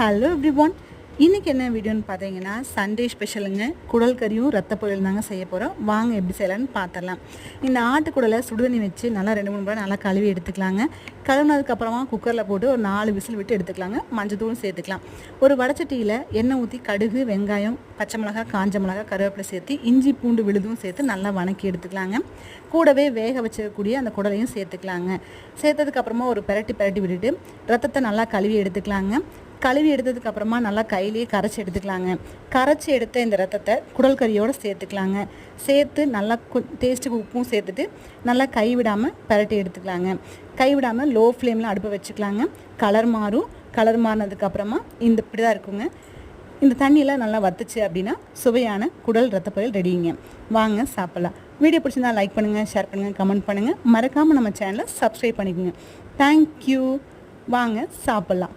Hello every one இன்றைக்கி என்ன வீடியோன்னு பார்த்தீங்கன்னா சண்டே ஸ்பெஷலுங்க குடல் கறியும் ரத்த பொரியல் தாங்க செய்ய போகிறோம் வாங்க எப்படி செய்யலான்னு பார்த்துடலாம் இந்த ஆட்டுக்குடலை சுடுதண்ணி வச்சு நல்லா ரெண்டு மூணு முறை நல்லா கழுவி எடுத்துக்கலாங்க. கழுவுனதுக்கப்புறமா குக்கரில் போட்டு ஒரு நாலு விசில் விட்டு எடுத்துக்கலாங்க. மஞ்சத்தூளும் சேர்த்துக்கலாம். ஒரு வடச்சட்டியில் எண்ணெய் ஊற்றி கடுகு வெங்காயம் பச்சை மிளகா காஞ்ச மிளகா கருவேப்பிலை சேர்த்து இஞ்சி பூண்டு விழுதும் சேர்த்து நல்லா வணக்கி எடுத்துக்கலாங்க. கூடவே வேக வச்சிருக்கக்கூடிய அந்த குடலையும் சேர்த்துக்கலாங்க. சேர்த்ததுக்கப்புறமா ஒரு பெரட்டி பெரட்டி விட்டுட்டு ரத்தத்தை நல்லா கழுவி எடுத்துக்கலாங்க. கழுவி எடுத்ததுக்கு அப்புறமா நல்லா கையிலேயே கரைச்சி எடுத்துக்கலாங்க. கரைச்சி எடுத்த இந்த ரத்தத்தை குடல் கறியோடு சேர்த்துக்கலாங்க. சேர்த்து நல்லா டேஸ்ட்டுக்கு உப்பும் சேர்த்துட்டு நல்லா கைவிடாமல் பரட்டி எடுத்துக்கலாங்க. கைவிடாமல் லோ ஃப்ளேமில் அடுப்பை வச்சுக்கலாங்க. கலர் மாறும். கலர் மாறினதுக்கப்புறமா இந்த இப்படி தான் இருக்குங்க. இந்த தண்ணியெல்லாம் நல்லா வத்துச்சு அப்படின்னா சுவையான குடல் ரத்த பொரியல் ரெடிங்க வாங்க சாப்பிட்லாம். வீடியோ பிடிச்சிருந்தா லைக் பண்ணுங்கள் ஷேர் பண்ணுங்கள் கமெண்ட் பண்ணுங்கள் மறக்காமல் நம்ம சேனலை சப்ஸ்கிரைப் பண்ணிக்கோங்க. தேங்க்யூ வாங்க சாப்பிட்லாம்.